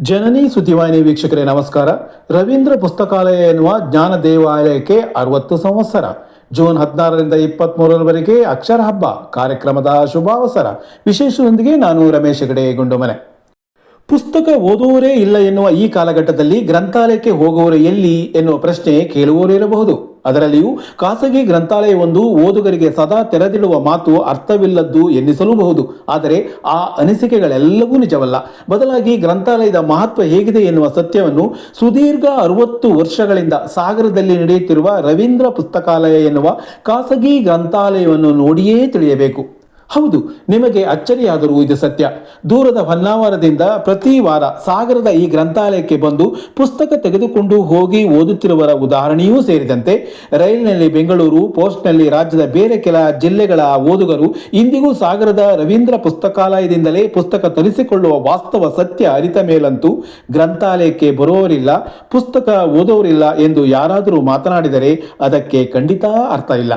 ಜನನಿ ಸುದ್ದಿವಾಹಿನಿ ವೀಕ್ಷಕರೇ, ನಮಸ್ಕಾರ. ರವೀಂದ್ರ ಪುಸ್ತಕಾಲಯ ಎನ್ನುವ ಜ್ಞಾನ ದೇವಾಲಯಕ್ಕೆ ಅರವತ್ತು ಸಂವತ್ಸರ. ಜೂನ್ ಹದಿನಾರರಿಂದ ಇಪ್ಪತ್ತ್ಮೂರರವರೆಗೆ ಅಕ್ಷರ ಹಬ್ಬ, ಕಾರ್ಯಕ್ರಮದ ಶುಭಾವಸರ. ವಿಶೇಷದೊಂದಿಗೆ ನಾನು ರಮೇಶ್ ಹೆಗಡೆ, ಗುಂಡುಮನೆ. ಪುಸ್ತಕ ಓದುವರೇ ಇಲ್ಲ ಎನ್ನುವ ಈ ಕಾಲಘಟ್ಟದಲ್ಲಿ ಗ್ರಂಥಾಲಯಕ್ಕೆ ಹೋಗುವವರು ಎಲ್ಲಿ ಎನ್ನುವ ಪ್ರಶ್ನೆ ಕೇಳುವವರು ಇರಬಹುದು. ಅದರಲ್ಲಿಯೂ ಖಾಸಗಿ ಗ್ರಂಥಾಲಯವೊಂದು ಓದುಗರಿಗೆ ಸದಾ ತೆರೆದಿಡುವ ಮಾತು ಅರ್ಥವಿಲ್ಲದ್ದು ಎನ್ನಿಸಲೂಬಹುದು. ಆದರೆ ಆ ಅನಿಸಿಕೆಗಳೆಲ್ಲವೂ ನಿಜವಲ್ಲ. ಬದಲಾಗಿ ಗ್ರಂಥಾಲಯದ ಮಹತ್ವ ಹೇಗಿದೆ ಎನ್ನುವ ಸತ್ಯವನ್ನು ಸುದೀರ್ಘ ಅರವತ್ತು ವರ್ಷಗಳಿಂದ ಸಾಗರದಲ್ಲಿ ನಡೆಯುತ್ತಿರುವ ರವೀಂದ್ರ ಪುಸ್ತಕಾಲಯ ಎನ್ನುವ ಖಾಸಗಿ ಗ್ರಂಥಾಲಯವನ್ನು ನೋಡಿಯೇ ತಿಳಿಯಬೇಕು. ಹೌದು, ನಿಮಗೆ ಅಚ್ಚರಿಯಾದರೂ ಇದು ಸತ್ಯ. ದೂರದ ಹೊನ್ನಾವರದಿಂದ ಪ್ರತಿ ವಾರ ಸಾಗರದ ಈ ಗ್ರಂಥಾಲಯಕ್ಕೆ ಬಂದು ಪುಸ್ತಕ ತೆಗೆದುಕೊಂಡು ಹೋಗಿ ಓದುತ್ತಿರುವರ ಉದಾಹರಣೆಯೂ ಸೇರಿದಂತೆ ರೈಲಿನಲ್ಲಿ ಬೆಂಗಳೂರು, ಪೋಸ್ಟ್ನಲ್ಲಿ ರಾಜ್ಯದ ಬೇರೆ ಕೆಲ ಜಿಲ್ಲೆಗಳ ಓದುಗರು ಇಂದಿಗೂ ಸಾಗರದ ರವೀಂದ್ರ ಪುಸ್ತಕಾಲಯದಿಂದಲೇ ಪುಸ್ತಕ ತರಿಸಿಕೊಳ್ಳುವ ವಾಸ್ತವ ಸತ್ಯ ಅರಿತ ಮೇಲಂತೂ ಗ್ರಂಥಾಲಯಕ್ಕೆ ಬರುವವರಿಲ್ಲ, ಪುಸ್ತಕ ಓದೋರಿಲ್ಲ ಎಂದು ಯಾರಾದರೂ ಮಾತನಾಡಿದರೆ ಅದಕ್ಕೆ ಖಂಡಿತ ಅರ್ಥ ಇಲ್ಲ.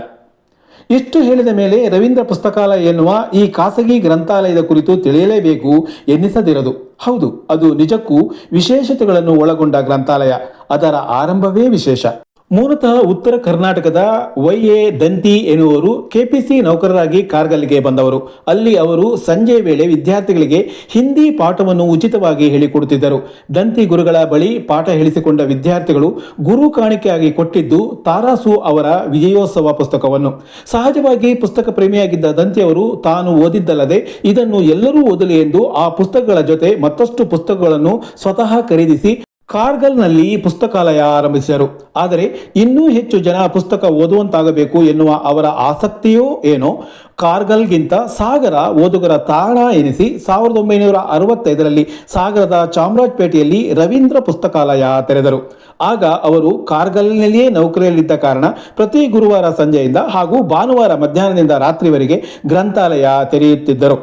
ಇಷ್ಟು ಹೇಳಿದ ಮೇಲೆ ರವೀಂದ್ರ ಪುಸ್ತಕಾಲಯ ಎನ್ನುವ ಈ ಖಾಸಗಿ ಗ್ರಂಥಾಲಯದ ಕುರಿತು ತಿಳಿಯಲೇಬೇಕು ಎನ್ನಿಸದಿರದು. ಹೌದು, ಅದು ನಿಜಕ್ಕೂ ವಿಶೇಷತೆಗಳನ್ನು ಒಳಗೊಂಡ ಗ್ರಂಥಾಲಯ. ಅದರ ಆರಂಭವೇ ವಿಶೇಷ. ಮೂಲತಃ ಉತ್ತರ ಕರ್ನಾಟಕದ ವೈ ಎ ದಂತಿ ಎನ್ನುವರು ಕೆಪಿಸಿ ನೌಕರರಾಗಿ ಕಾರ್ಗಲ್ಗೆ ಬಂದವರು. ಅಲ್ಲಿ ಅವರು ಸಂಜೆ ವೇಳೆ ವಿದ್ಯಾರ್ಥಿಗಳಿಗೆ ಹಿಂದಿ ಪಾಠವನ್ನು ಉಚಿತವಾಗಿ ಹೇಳಿಕೊಡುತ್ತಿದ್ದರು. ದಂತಿ ಗುರುಗಳ ಬಳಿ ಪಾಠ ಹೇಳಿಸಿಕೊಂಡ ವಿದ್ಯಾರ್ಥಿಗಳು ಗುರು ಕಾಣಿಕೆಯಾಗಿ ಕೊಟ್ಟಿದ್ದು ತಾರಾಸು ಅವರ ವಿಜಯೋತ್ಸವ ಪುಸ್ತಕವನ್ನು. ಸಹಜವಾಗಿ ಪುಸ್ತಕ ಪ್ರೇಮಿಯಾಗಿದ್ದ ದಂತಿಯವರು ತಾನು ಓದಿದ್ದಲ್ಲದೆ ಇದನ್ನು ಎಲ್ಲರೂ ಓದಲಿ ಎಂದು ಆ ಪುಸ್ತಕಗಳ ಜೊತೆ ಮತ್ತಷ್ಟು ಪುಸ್ತಕಗಳನ್ನು ಸ್ವತಃ ಖರೀದಿಸಿ ಕಾರ್ಗಲ್ನಲ್ಲಿ ಪುಸ್ತಕಾಲಯ ಆರಂಭಿಸಿದರು. ಆದರೆ ಇನ್ನೂ ಹೆಚ್ಚು ಜನ ಪುಸ್ತಕ ಓದುವಂತಾಗಬೇಕು ಎನ್ನುವ ಅವರ ಆಸಕ್ತಿಯೋ ಏನೋ, ಕಾರ್ಗಲ್ಗಿಂತ ಸಾಗರ ಓದುಗರ ತಾಣ ಎನಿಸಿ ಸಾವಿರದ ಒಂಬೈನೂರ ಅರವತ್ತೈದರಲ್ಲಿ ಸಾಗರದ ಚಾಮರಾಜಪೇಟೆಯಲ್ಲಿ ರವೀಂದ್ರ ಪುಸ್ತಕಾಲಯ ತೆರೆದರು. ಆಗ ಅವರು ಕಾರ್ಗಲ್ನಲ್ಲಿಯೇ ನೌಕರಿಯಲ್ಲಿದ್ದ ಕಾರಣ ಪ್ರತಿ ಗುರುವಾರ ಸಂಜೆಯಿಂದ ಹಾಗೂ ಭಾನುವಾರ ಮಧ್ಯಾಹ್ನದಿಂದ ರಾತ್ರಿವರೆಗೆ ಗ್ರಂಥಾಲಯ ತೆರೆಯುತ್ತಿದ್ದರು.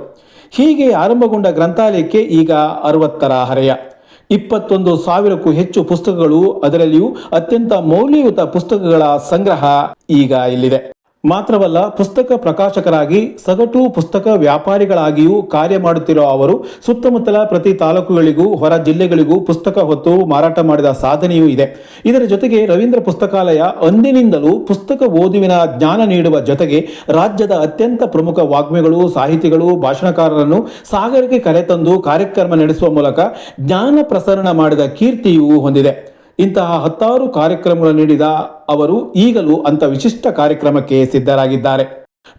ಹೀಗೆ ಆರಂಭಗೊಂಡ ಗ್ರಂಥಾಲಯಕ್ಕೆ ಈಗ ಅರವತ್ತರ ಹರೆಯ. ಇಪ್ಪತ್ತೊಂದು ಸಾವಿರಕ್ಕೂ ಹೆಚ್ಚು ಪುಸ್ತಕಗಳು ಅದರಲ್ಲಿಯೂ ಅತ್ಯಂತ ಮೌಲ್ಯಯುತ ಪುಸ್ತಕಗಳ ಸಂಗ್ರಹ ಈಗ ಇಲ್ಲಿದೆ. ಮಾತ್ರವಲ್ಲ ಪುಸ್ತಕ ಪ್ರಕಾಶಕರಾಗಿ ಸಗಟು ಪುಸ್ತಕ ವ್ಯಾಪಾರಿಗಳಾಗಿಯೂ ಕಾರ್ಯ ಮಾಡುತ್ತಿರುವ ಅವರು, ಸುತ್ತಮುತ್ತಲ ಪ್ರತಿ ತಾಲೂಕುಗಳಿಗೂ, ಹೊರ ಜಿಲ್ಲೆಗಳಿಗೂ ಪುಸ್ತಕ ಹೊತ್ತು ಮಾರಾಟ ಮಾಡಿದ ಸಾಧನೆಯೂ ಇದೆ. ಇದರ ಜೊತೆಗೆ ರವೀಂದ್ರ ಪುಸ್ತಕಾಲಯ ಅಂದಿನಿಂದಲೂ ಪುಸ್ತಕ ಓದುವಿನ ಜ್ಞಾನ ನೀಡುವ ಜೊತೆಗೆ ರಾಜ್ಯದ ಅತ್ಯಂತ ಪ್ರಮುಖ ವಾಗ್ಮಿಗಳು, ಸಾಹಿತಿಗಳು, ಭಾಷಣಕಾರರನ್ನು ಸಾಗರಕ್ಕೆ ಕರೆತಂದು ಕಾರ್ಯಕ್ರಮ ನಡೆಸುವ ಮೂಲಕ ಜ್ಞಾನ ಪ್ರಸರಣ ಮಾಡಿದ ಕೀರ್ತಿಯೂ ಹೊಂದಿದೆ. ಇಂತಹ ಹತ್ತಾರು ಕಾರ್ಯಕ್ರಮಗಳನ್ನು ನೀಡಿದ ಅವರು ಈಗಲೂ ಅಂತ ವಿಶಿಷ್ಟ ಕಾರ್ಯಕ್ರಮಕ್ಕೆ ಸಿದ್ಧರಾಗಿದ್ದಾರೆ.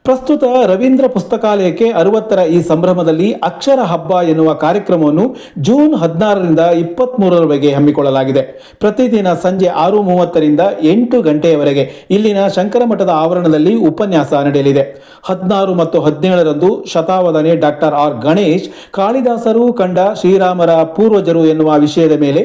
ಪ್ರಸ್ತುತ ರವೀಂದ್ರ ಪುಸ್ತಕಾಲಯಕ್ಕೆ ಅರವತ್ತರ ಈ ಸಂಭ್ರಮದಲ್ಲಿ ಅಕ್ಷರ ಹಬ್ಬ ಎನ್ನುವ ಕಾರ್ಯಕ್ರಮವನ್ನು ಜೂನ್ ಹದಿನಾರರಿಂದ ಇಪ್ಪತ್ತ್ಮೂರರವರೆಗೆ ಹಮ್ಮಿಕೊಳ್ಳಲಾಗಿದೆ. ಪ್ರತಿದಿನ ಸಂಜೆ ಆರು ಮೂವತ್ತರಿಂದ ಎಂಟು ಗಂಟೆಯವರೆಗೆ ಇಲ್ಲಿನ ಶಂಕರಮಠದ ಆವರಣದಲ್ಲಿ ಉಪನ್ಯಾಸ ನಡೆಯಲಿದೆ. ಹದಿನಾರು ಮತ್ತು ಹದಿನೇಳರಂದು ಶತಾವಧಾನಿ ಡಾಕ್ಟರ್ ಆರ್ ಗಣೇಶ್, ಕಾಳಿದಾಸರು ಕಂಡ ಶ್ರೀರಾಮರ ಪೂರ್ವಜರು ಎನ್ನುವ ವಿಷಯದ ಮೇಲೆ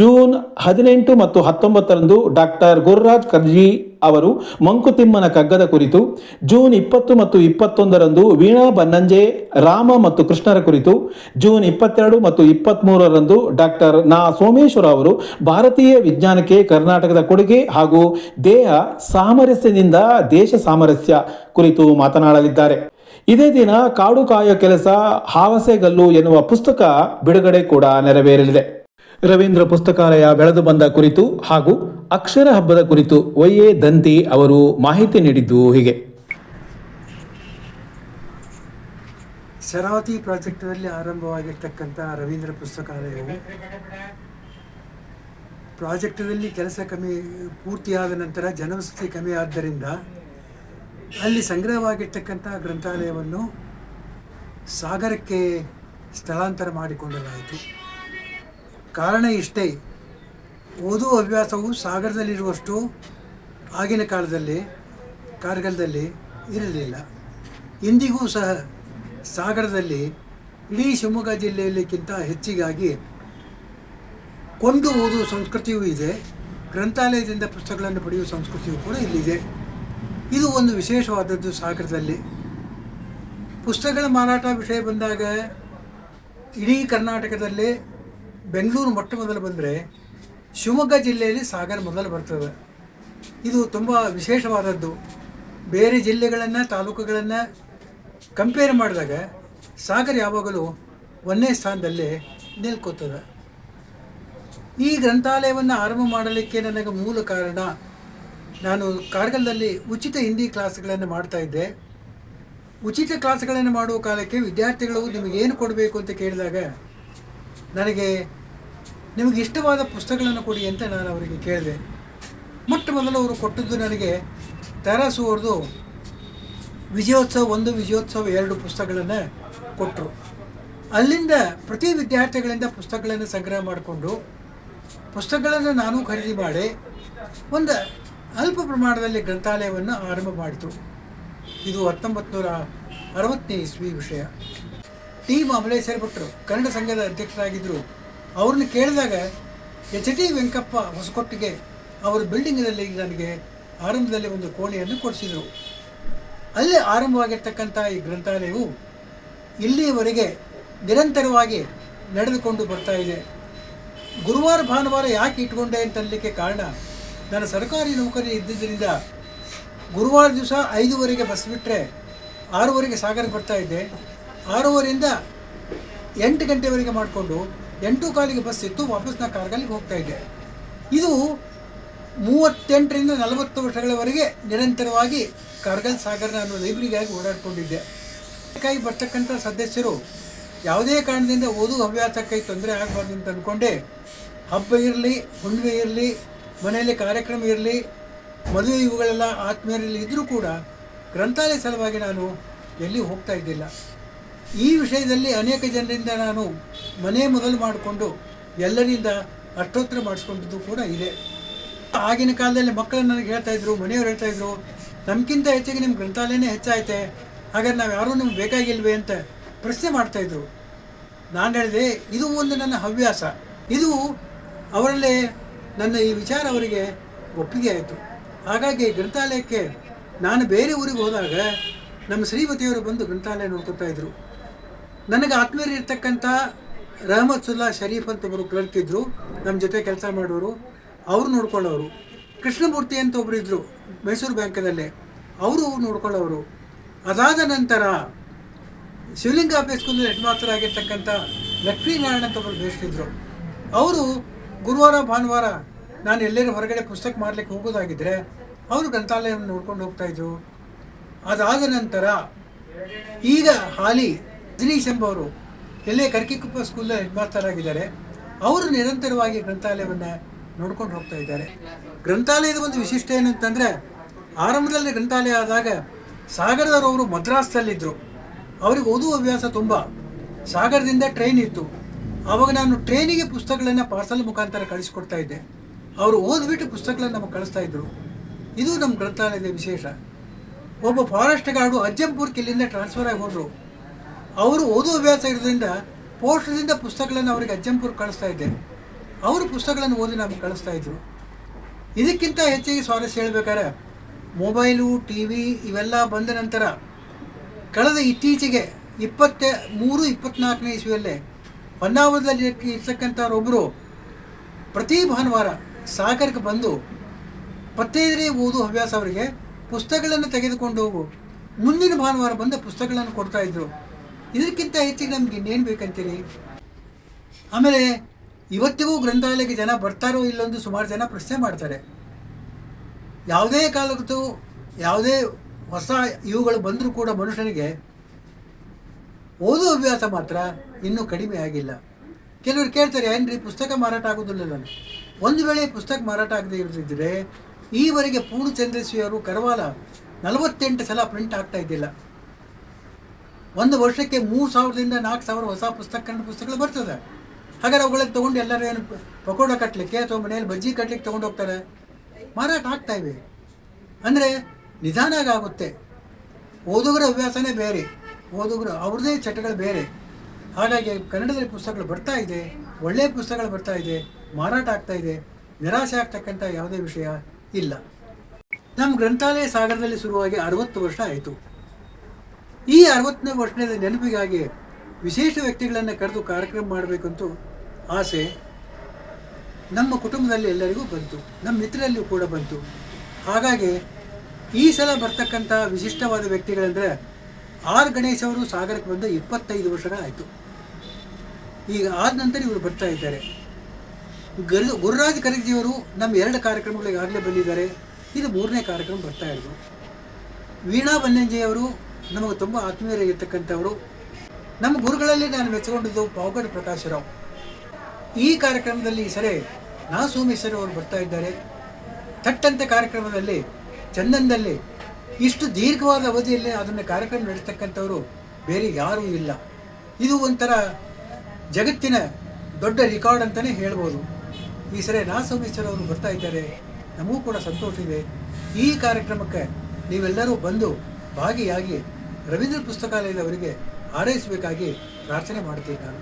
ಜೂನ್ ಹದಿನೆಂಟು ಮತ್ತು ಹತ್ತೊಂಬತ್ತರಂದು ಡಾಕ್ಟರ್ ಗುರುರಾಜ್ ಕರ್ಜಿ ಅವರು ಮಂಕುತಿಮ್ಮನ ಕಗ್ಗದ ಕುರಿತು, ಜೂನ್ ಇಪ್ಪತ್ತು ಮತ್ತು ಇಪ್ಪತ್ತೊಂದರಂದು ವೀಣಾ ಬನ್ನಂಜೆ, ರಾಮ ಮತ್ತು ಕೃಷ್ಣರ ಕುರಿತು, ಜೂನ್ ಇಪ್ಪತ್ತೆರಡು ಮತ್ತು ಇಪ್ಪತ್ತ್ಮೂರರಂದು ಡಾಕ್ಟರ್ ನಾ ಸೋಮೇಶ್ವರ ಅವರು ಭಾರತೀಯ ವಿಜ್ಞಾನಕ್ಕೆ ಕರ್ನಾಟಕದ ಕೊಡುಗೆ ಹಾಗೂ ದೇಹ ಸಾಮರಸ್ಯದಿಂದ ದೇಶ ಸಾಮರಸ್ಯ ಕುರಿತು ಮಾತನಾಡಲಿದ್ದಾರೆ. ಇದೇ ದಿನ ಕಾಡು ಕಾಯೋ ಕೆಲಸ ಹಾವಸೆಗಲ್ಲು ಎನ್ನುವ ಪುಸ್ತಕ ಬಿಡುಗಡೆ ಕೂಡ ನೆರವೇರಲಿದೆ. ರವೀಂದ್ರ ಪುಸ್ತಕಾಲಯ ಬೆಳೆದು ಬಂದ ಕುರಿತು ಹಾಗೂ ಅಕ್ಷರ ಹಬ್ಬದ ಕುರಿತು ವೈ ಎ ದಂತಿ ಅವರು ಮಾಹಿತಿ ನೀಡಿದ್ದು ಹೀಗೆ. ಶರಾವತಿ ಪ್ರಾಜೆಕ್ಟ್ನಲ್ಲಿ ಆರಂಭವಾಗಿರ್ತಕ್ಕಂಥ ರವೀಂದ್ರ ಪುಸ್ತಕಾಲಯವು ಪ್ರಾಜೆಕ್ಟ್ನಲ್ಲಿ ಕೆಲಸ ಕಮ್ಮಿ ಪೂರ್ತಿಯಾದ ನಂತರ ಜನವಸತಿ ಕಮ್ಮಿ ಆದ್ದರಿಂದ ಅಲ್ಲಿ ಸಂಗ್ರಹವಾಗಿರ್ತಕ್ಕಂಥ ಗ್ರಂಥಾಲಯವನ್ನು ಸಾಗರಕ್ಕೆ ಸ್ಥಳಾಂತರ ಮಾಡಿಕೊಳ್ಳಲಾಯಿತು. ಕಾರಣ ಇಷ್ಟೇ. ಓದುವ ಅಭ್ಯಾಸವು ಸಾಗರದಲ್ಲಿರುವಷ್ಟು ಆಗಿನ ಕಾಲದಲ್ಲಿ, ಕಾರ್ಗಲ್ದಲ್ಲಿ ಇರಲಿಲ್ಲ. ಇಂದಿಗೂ ಸಹ ಸಾಗರದಲ್ಲಿ ಇಡೀ ಶಿವಮೊಗ್ಗ ಜಿಲ್ಲೆಯಲ್ಲಿಕ್ಕಿಂತ ಹೆಚ್ಚಿಗಾಗಿ ಕೊಂಡು ಓದುವ ಸಂಸ್ಕೃತಿಯೂ ಇದೆ. ಗ್ರಂಥಾಲಯದಿಂದ ಪುಸ್ತಕಗಳನ್ನು ಪಡೆಯುವ ಸಂಸ್ಕೃತಿಯೂ ಕೂಡ ಇಲ್ಲಿದೆ. ಇದು ಒಂದು ವಿಶೇಷವಾದದ್ದು ಸಾಗರದಲ್ಲಿ. ಪುಸ್ತಕಗಳ ಮಾರಾಟ ವಿಷಯ ಬಂದಾಗ ಇಡೀ ಕರ್ನಾಟಕದಲ್ಲೇ ಬೆಂಗಳೂರು ಮೊಟ್ಟ ಮೊದಲು ಬಂದರೆ ಶಿವಮೊಗ್ಗ ಜಿಲ್ಲೆಯಲ್ಲಿ ಸಾಗರ ಮೊದಲು ಬರ್ತದೆ. ಇದು ತುಂಬ ವಿಶೇಷವಾದದ್ದು. ಬೇರೆ ಜಿಲ್ಲೆಗಳನ್ನು, ತಾಲೂಕುಗಳನ್ನು ಕಂಪೇರ್ ಮಾಡಿದಾಗ ಸಾಗರ ಯಾವಾಗಲೂ ಒಂದನೇ ಸ್ಥಾನದಲ್ಲೇ ನಿಲ್ಕೋತದೆ. ಈ ಗ್ರಂಥಾಲಯವನ್ನು ಆರಂಭ ಮಾಡಲಿಕ್ಕೆ ನನಗೆ ಮೂಲ ಕಾರಣ ನಾನು ಕಾರ್ಗಲ್ದಲ್ಲಿ ಉಚಿತ ಹಿಂದಿ ಕ್ಲಾಸ್ಗಳನ್ನು ಮಾಡ್ತಾ ಇದ್ದೆ. ಉಚಿತ ಕ್ಲಾಸ್ಗಳನ್ನು ಮಾಡುವ ಕಾಲಕ್ಕೆ ವಿದ್ಯಾರ್ಥಿಗಳು ನಿಮಗೇನು ಕೊಡಬೇಕು ಅಂತ ಕೇಳಿದಾಗ ನನಗೆ ನಿಮಗೆ ಇಷ್ಟವಾದ ಪುಸ್ತಕಗಳನ್ನು ಕೊಡಿ ಅಂತ ನಾನು ಅವರಿಗೆ ಕೇಳಿದೆ. ಮೊಟ್ಟ ಮೊದಲು ಅವರು ಕೊಟ್ಟದ್ದು ನನಗೆ ತರಾಸು ಅವ್ರದ್ದು ವಿಜಯೋತ್ಸವ, ಒಂದು ವಿಜಯೋತ್ಸವ, ಎರಡು ಪುಸ್ತಕಗಳನ್ನು ಕೊಟ್ಟರು ಅಲ್ಲಿಂದ ಪ್ರತಿ ವಿದ್ಯಾರ್ಥಿಗಳಿಂದ ಪುಸ್ತಕಗಳನ್ನು ಸಂಗ್ರಹ ಮಾಡಿಕೊಂಡು ಪುಸ್ತಕಗಳನ್ನು ನಾನು ಖರೀದಿ ಮಾಡಿ ಒಂದು ಅಲ್ಪ ಪ್ರಮಾಣದಲ್ಲಿ ಗ್ರಂಥಾಲಯವನ್ನು ಆರಂಭ ಮಾಡಿತು. ಇದು ಹತ್ತೊಂಬತ್ತು ನೂರ ಅರವತ್ತನೇ ಇಸ್ವಿ ವಿಷಯ. ಟಿ ಮಾಮಲೇಶ್ವರ ಭಟ್ರು ಕನ್ನಡ ಸಂಘದ ಅಧ್ಯಕ್ಷರಾಗಿದ್ದರು. ಅವ್ರನ್ನ ಕೇಳಿದಾಗ, ಎಚ್ ಡಿ ವೆಂಕಪ್ಪ ಹೊಸಕೊಟ್ಟಿಗೆ ಅವರ ಬಿಲ್ಡಿಂಗ್ನಲ್ಲಿ ನನಗೆ ಆರಂಭದಲ್ಲಿ ಒಂದು ಕೋಣೆಯನ್ನು ಕೊಡಿಸಿದರು. ಅಲ್ಲಿ ಆರಂಭವಾಗಿರ್ತಕ್ಕಂಥ ಈ ಗ್ರಂಥಾಲಯವು ಇಲ್ಲಿಯವರೆಗೆ ನಿರಂತರವಾಗಿ ನಡೆದುಕೊಂಡು ಬರ್ತಾ ಇದೆ. ಗುರುವಾರ, ಭಾನುವಾರ ಯಾಕೆ ಇಟ್ಕೊಂಡೆ ಅಂತ ಅನ್ಲಿಕ್ಕೆ ಕಾರಣ ನಾನು ಸರ್ಕಾರಿ ನೌಕರಿ ಇದ್ದಿದ್ದರಿಂದ ಗುರುವಾರ ದಿವಸ ಐದುವರೆಗೆ ಬಸ್ ಬಿಟ್ಟರೆ ಆರೂವರೆಗೆ ಸಾಗರ ಬರ್ತಾ ಇದ್ದೆ ಆರೂವರೆಯಿಂದ ಎಂಟು ಗಂಟೆವರೆಗೆ ಮಾಡಿಕೊಂಡು ಎಂಟು ಕಾಲಿಗೆ ಬಸ್ ಇತ್ತು ವಾಪಸ್ ನಾ ಕಾರ್ಗಲ್ಗೆ ಹೋಗ್ತಾ ಇದ್ದೆ. ಇದು ಮೂವತ್ತೆಂಟರಿಂದ ನಲವತ್ತು ವರ್ಷಗಳವರೆಗೆ ನಿರಂತರವಾಗಿ ಕಾರ್ಗಲ್ ಸಾಗರ್ ನಾನು ಲೈಬ್ರರಿಗಾಗಿ ಓಡಾಡಿಕೊಂಡಿದ್ದೆ. ಅದಕ್ಕಾಗಿ ಬರ್ತಕ್ಕಂಥ ಸದಸ್ಯರು ಯಾವುದೇ ಕಾರಣದಿಂದ ಓದು ಹವ್ಯಾಸಕ್ಕೆ ತೊಂದರೆ ಆಗಬಾರ್ದು ಅಂತ ಅಂದ್ಕೊಂಡೆ ಹಬ್ಬ ಇರಲಿ, ಹುಣ್ಣಿಮೆ ಇರಲಿ, ಮನೆಯಲ್ಲಿ ಕಾರ್ಯಕ್ರಮ ಇರಲಿ, ಮದುವೆ ಇವುಗಳೆಲ್ಲ ಆತ್ಮೀಯರಲ್ಲಿ ಇದ್ದರೂ ಕೂಡ ಗ್ರಂಥಾಲಯ ಸಲುವಾಗಿ ನಾನು ಎಲ್ಲಿ ಹೋಗ್ತಾ ಇದ್ದಿಲ್ಲ. ಈ ವಿಷಯದಲ್ಲಿ ಅನೇಕ ಜನರಿಂದ ನಾನು ಮನೆ ಮೊದಲು ಮಾಡಿಕೊಂಡು ಎಲ್ಲರಿಂದ ಅಷ್ಟೋತ್ತರ ಮಾಡಿಸ್ಕೊಂಡಿದ್ದು ಕೂಡ ಇದೆ. ಆಗಿನ ಕಾಲದಲ್ಲಿ ಮಕ್ಕಳು ನನಗೆ ಹೇಳ್ತಾ ಇದ್ರು, ಮನೆಯವ್ರು ಹೇಳ್ತಾ ಇದ್ರು, ನಮ್ಗಿಂತ ಹೆಚ್ಚಿಗೆ ನಿಮ್ಮ ಗ್ರಂಥಾಲಯನೇ ಹೆಚ್ಚಾಯ್ತೆ, ಹಾಗಾದ್ರೆ ನಾವು ಯಾರೂ ನಿಮ್ಗೆ ಬೇಕಾಗಿಲ್ವೇ ಅಂತ ಪ್ರಶ್ನೆ ಮಾಡ್ತಾ ಇದ್ರು. ನಾನು ಹೇಳಿದೆ, ಇದು ಒಂದು ನನ್ನ ಹವ್ಯಾಸ. ಇದು ಅವರಲ್ಲಿ ನನ್ನ ಈ ವಿಚಾರ ಅವರಿಗೆ ಒಪ್ಪಿಗೆ ಆಯಿತು. ಹಾಗಾಗಿ ಗ್ರಂಥಾಲಯಕ್ಕೆ ನಾನು ಬೇರೆ ಊರಿಗೆ ಹೋದಾಗ ನಮ್ಮ ಶ್ರೀಮತಿಯವರು ಬಂದು ಗ್ರಂಥಾಲಯ ನೋಡ್ಕೊತಾ ಇದ್ರು. ನನಗೆ ಆತ್ಮೀಯರಿರ್ತಕ್ಕಂಥ ರಹಮತ್ ಸುಲ್ಲಾ ಶರೀಫ್ ಅಂತ ಒಬ್ಬರು ಇದ್ದರು ನಮ್ಮ ಜೊತೆ ಕೆಲಸ ಮಾಡೋರು, ಅವರು ನೋಡ್ಕೊಳ್ಳೋರು. ಕೃಷ್ಣಮೂರ್ತಿ ಅಂತ ಒಬ್ಬರು ಇದ್ದರು ಮೈಸೂರು ಬ್ಯಾಂಕಲ್ಲೇ, ಅವರು ನೋಡ್ಕೊಳ್ಳೋರು. ಅದಾದ ನಂತರ ಶಿವಲಿಂಗ ಸ್ಕೂಲ್ ಹೆಡ್ ಮಾಸ್ಟರ್ ಆಗಿರ್ತಕ್ಕಂಥ ಲಕ್ಷ್ಮೀನಾರಾಯಣ ಅಂತ ಒಬ್ಬರು ಬೇಯಿಸ್ತಿದ್ರು ಅವರು ಗುರುವಾರ, ಭಾನುವಾರ ನಾನು ಎಲ್ಲರೂ ಹೊರಗಡೆ ಪುಸ್ತಕ ಮಾರ್ಲಿಕ್ಕೆ ಹೋಗೋದಾಗಿದ್ದರೆ ಅವರು ಗ್ರಂಥಾಲಯವನ್ನು ನೋಡ್ಕೊಂಡು ಹೋಗ್ತಾ ಇದ್ರು. ಅದಾದ ನಂತರ ಈಗ ಹಾಲಿ ರಜನೀಶ್ ಎಂಬವರು ಎಲ್ಲೇ ಕರ್ಕಿಕುಪ್ಪ ಸ್ಕೂಲ್ ಹೆಡ್ ಮಾಸ್ಟರ್ ಆಗಿದ್ದಾರೆ ಅವರು ನಿರಂತರವಾಗಿ ಗ್ರಂಥಾಲಯವನ್ನು ನೋಡ್ಕೊಂಡು ಹೋಗ್ತಾ ಇದ್ದಾರೆ. ಗ್ರಂಥಾಲಯದ ಒಂದು ವಿಶಿಷ್ಟ ಏನಂತಂದರೆ, ಆರಂಭದಲ್ಲಿ ಗ್ರಂಥಾಲಯ ಆದಾಗ ಸಾಗರದವರು ಮದ್ರಾಸ್ನಲ್ಲಿದ್ದರು ಅವ್ರಿಗೆ ಓದುವ ಅಭ್ಯಾಸ ತುಂಬ. ಸಾಗರದಿಂದ ಟ್ರೈನ್ ಇತ್ತು. ಆವಾಗ ನಾನು ಟ್ರೈನಿಗೆ ಪುಸ್ತಕಗಳನ್ನು ಪಾರ್ಸಲ್ ಮುಖಾಂತರ ಕಳಿಸಿಕೊಡ್ತಾ ಇದ್ದೆ. ಅವರು ಓದ್ಬಿಟ್ಟು ಪುಸ್ತಕಗಳನ್ನು ನಮಗೆ ಕಳಿಸ್ತಾ ಇದ್ದರು ಇದು ನಮ್ಮ ಗ್ರಂಥಾಲಯದ ವಿಶೇಷ. ಒಬ್ಬ ಫಾರೆಸ್ಟ್ ಗಾರ್ಡು ಅಜ್ಜಂಪುರ್ ಇಲ್ಲಿಂದ ಟ್ರಾನ್ಸ್ಫರ್ ಆಗಿ ಹೋದರು. ಅವರು ಓದುವ ಅಭ್ಯಾಸ ಇರೋದ್ರಿಂದ ಪೋಸ್ಟದಿಂದ ಪುಸ್ತಕಗಳನ್ನು ಅವರಿಗೆ ಅಜ್ಜಂಪುರ್ ಕಳಿಸ್ತಾ ಇದ್ದೆ ಅವರು ಪುಸ್ತಕಗಳನ್ನು ಓದಿ ನಮಗೆ ಕಳಿಸ್ತಾ ಇದ್ರು. ಇದಕ್ಕಿಂತ ಹೆಚ್ಚಿಗೆ ಸ್ವಾರಸ್ಯ ಹೇಳಬೇಕಾದ್ರೆ, ಮೊಬೈಲು ಟಿ ವಿ ಇವೆಲ್ಲ ಬಂದ ನಂತರ ಕಳೆದ ಇತ್ತೀಚೆಗೆ ಇಪ್ಪತ್ತ ಮೂರು, ಇಪ್ಪತ್ನಾಲ್ಕನೇ ಇಸ್ವಿಯಲ್ಲೇ ಹೊನ್ನಾವರದಲ್ಲಿ ಇರ್ತಕ್ಕಂಥವ್ರೊಬ್ಬರು ಪ್ರತಿ ಭಾನುವಾರ ಸಾಗರಕ್ಕೆ ಬಂದು ಪತ್ತೈದನೇ ಓದು ಹವ್ಯಾಸ ಅವರಿಗೆ ಪುಸ್ತಕಗಳನ್ನು ತೆಗೆದುಕೊಂಡು ಹೋಗು. ಮುಂದಿನ ಭಾನುವಾರ ಬಂದ ಪುಸ್ತಕಗಳನ್ನು ಕೊಡ್ತಾ ಇದ್ರು. ಇದಕ್ಕಿಂತ ಹೆಚ್ಚಿಗೆ ನಮ್ಗೆ ಇನ್ನೇನು ಬೇಕಂತೀರಿ? ಆಮೇಲೆ ಇವತ್ತಿಗೂ ಗ್ರಂಥಾಲಯಕ್ಕೆ ಜನ ಬರ್ತಾರೋ ಇಲ್ಲೊಂದು ಸುಮಾರು ಜನ ಪ್ರಶ್ನೆ ಮಾಡ್ತಾರೆ. ಯಾವುದೇ ಕಾಲಕ್ಕೂ ಯಾವುದೇ ಹೊಸ ಇವುಗಳು ಬಂದರೂ ಕೂಡ ಮನುಷ್ಯನಿಗೆ ಓದೋ ಅಭ್ಯಾಸ ಮಾತ್ರ ಇನ್ನೂ ಕಡಿಮೆ ಆಗಿಲ್ಲ. ಕೆಲವರು ಕೇಳ್ತಾರೆ, ಏನ್ರಿ ಪುಸ್ತಕ ಮಾರಾಟ ಆಗೋದಿಲ್ಲ ಒಂದು ವೇಳೆ ಪುಸ್ತಕ ಮಾರಾಟ ಆಗದೆ ಇರದಿದ್ದರೆ ಈವರೆಗೆ ಪೂರ್ಣಚಂದ್ರಸ್ವಿ ಅವರು ಕರವಾಲ ನಲವತ್ತೆಂಟು ಸಲ ಪ್ರಿಂಟ್ ಆಗ್ತಾ ಇದ್ದಿಲ್ಲ. ಒಂದು ವರ್ಷಕ್ಕೆ ಮೂರು ಸಾವಿರದಿಂದ ನಾಲ್ಕು ಸಾವಿರ ಹೊಸ ಪುಸ್ತಕ, ಕನ್ನಡ ಪುಸ್ತಕಗಳು ಬರ್ತದೆ. ಹಾಗಾದ್ರೆ ಅವುಗಳಿಗೆ ತೊಗೊಂಡು ಎಲ್ಲರೂ ಏನು ಪಕೋಡ ಕಟ್ಟಲಿಕ್ಕೆ ಅಥವಾ ಮನೆಯಲ್ಲಿ ಬಜ್ಜಿ ಕಟ್ಟಲಿಕ್ಕೆ ತೊಗೊಂಡು ಹೋಗ್ತಾರೆ? ಮಾರಾಟ ಆಗ್ತಾ ಇವೆ. ಅಂದರೆ ನಿಧಾನ ಆಗುತ್ತೆ. ಓದುಗರ ಹವ್ಯಾಸನೇ ಬೇರೆ. ಓದುಗರು ಅವ್ರದ್ದೇ ಚಟಗಳು ಬೇರೆ. ಹಾಗಾಗಿ ಕನ್ನಡದಲ್ಲಿ ಪುಸ್ತಕಗಳು ಬರ್ತಾ ಇದೆ ಒಳ್ಳೆಯ ಪುಸ್ತಕಗಳು ಬರ್ತಾ ಇದೆ, ಮಾರಾಟ ಆಗ್ತಾ ಇದೆ. ನಿರಾಶೆ ಆಗ್ತಕ್ಕಂಥ ಯಾವುದೇ ವಿಷಯ ಇಲ್ಲ. ನಮ್ಮ ಗ್ರಂಥಾಲಯ ಸಾಗರದಲ್ಲಿ ಶುರುವಾಗಿ ಅರವತ್ತು ವರ್ಷ ಆಯಿತು. ಈ ಅರವತ್ತನೇ ವರ್ಷದ ನೆನಪಿಗಾಗಿ ವಿಶೇಷ ವ್ಯಕ್ತಿಗಳನ್ನು ಕರೆದು ಕಾರ್ಯಕ್ರಮ ಮಾಡಬೇಕಂತೂ ಆಸೆ ನಮ್ಮ ಕುಟುಂಬದಲ್ಲಿ ಎಲ್ಲರಿಗೂ ಬಂತು, ನಮ್ಮ ಮಿತ್ರರಲ್ಲಿ ಕೂಡ ಬಂತು. ಹಾಗಾಗಿ ಈ ಸಲ ಬರ್ತಕ್ಕಂಥ ವಿಶಿಷ್ಟವಾದ ವ್ಯಕ್ತಿಗಳೆಂದರೆ ಆರ್ ಗಣೇಶ್ ಅವರು ಸಾಗರಕ್ಕೆ ಬಂದು ಇಪ್ಪತ್ತೈದು ವರ್ಷಗಳಾಯಿತು ಈಗ ಆದ ನಂತರ ಇವರು ಬರ್ತಾ ಇದ್ದಾರೆ. ಗರ್, ಗುರುರಾಜ್ ಕರಗ್ಜಿಯವರು ನಮ್ಮ ಎರಡು ಕಾರ್ಯಕ್ರಮಗಳಿಗೆ ಆಗಲೇ ಬಂದಿದ್ದಾರೆ. ಇದು ಮೂರನೇ ಕಾರ್ಯಕ್ರಮ ಬರ್ತಾ ಇರೋದು. ವೀಣಾ ಬನ್ನಂಜಿಯವರು ನಮಗೆ ತುಂಬ ಆತ್ಮೀಯರಾಗಿರ್ತಕ್ಕಂಥವರು. ನಮ್ಮ ಗುರುಗಳಲ್ಲಿ ನಾನು ಮೆಚ್ಚಿಕೊಂಡಿದ್ದು ಪಾವಗಡ ಪ್ರಕಾಶರಾವ್ ಈ ಕಾರ್ಯಕ್ರಮದಲ್ಲಿ ಈ ಸರಿ ನಾ ಸೋಮೇಶ್ವರ ಅವರು ಬರ್ತಾ ಇದ್ದಾರೆ. ಥಟ್ಟಂತೆ ಕಾರ್ಯಕ್ರಮದಲ್ಲಿ ಚಂದನದಲ್ಲಿ ಇಷ್ಟು ದೀರ್ಘವಾದ ಅವಧಿಯಲ್ಲಿ ಅದನ್ನು ಕಾರ್ಯಕ್ರಮ ನಡೆಸ್ತಕ್ಕಂಥವರು ಬೇರೆ ಯಾರೂ ಇಲ್ಲ. ಇದು ಒಂಥರ ಜಗತ್ತಿನ ದೊಡ್ಡ ರೆಕಾರ್ಡ್ ಅಂತಲೇ ಹೇಳ್ಬೋದು. ಈ ಸರಿ ನಾ ಸೋಮೇಶ್ವರ ಅವರು ಬರ್ತಾ ಇದ್ದಾರೆ. ನಮಗೂ ಕೂಡ ಸಂತೋಷ ಇದೆ. ಈ ಕಾರ್ಯಕ್ರಮಕ್ಕೆ ನೀವೆಲ್ಲರೂ ಬಂದು ಭಾಗಿಯಾಗಿ ರವೀಂದ್ರ ಪುಸ್ತಕಾಲಯದವರಿಗೆ ಹಾರೈಸಬೇಕಾಗಿ ಪ್ರಾರ್ಥನೆ ಮಾಡ್ತೀನಿ ನಾನು.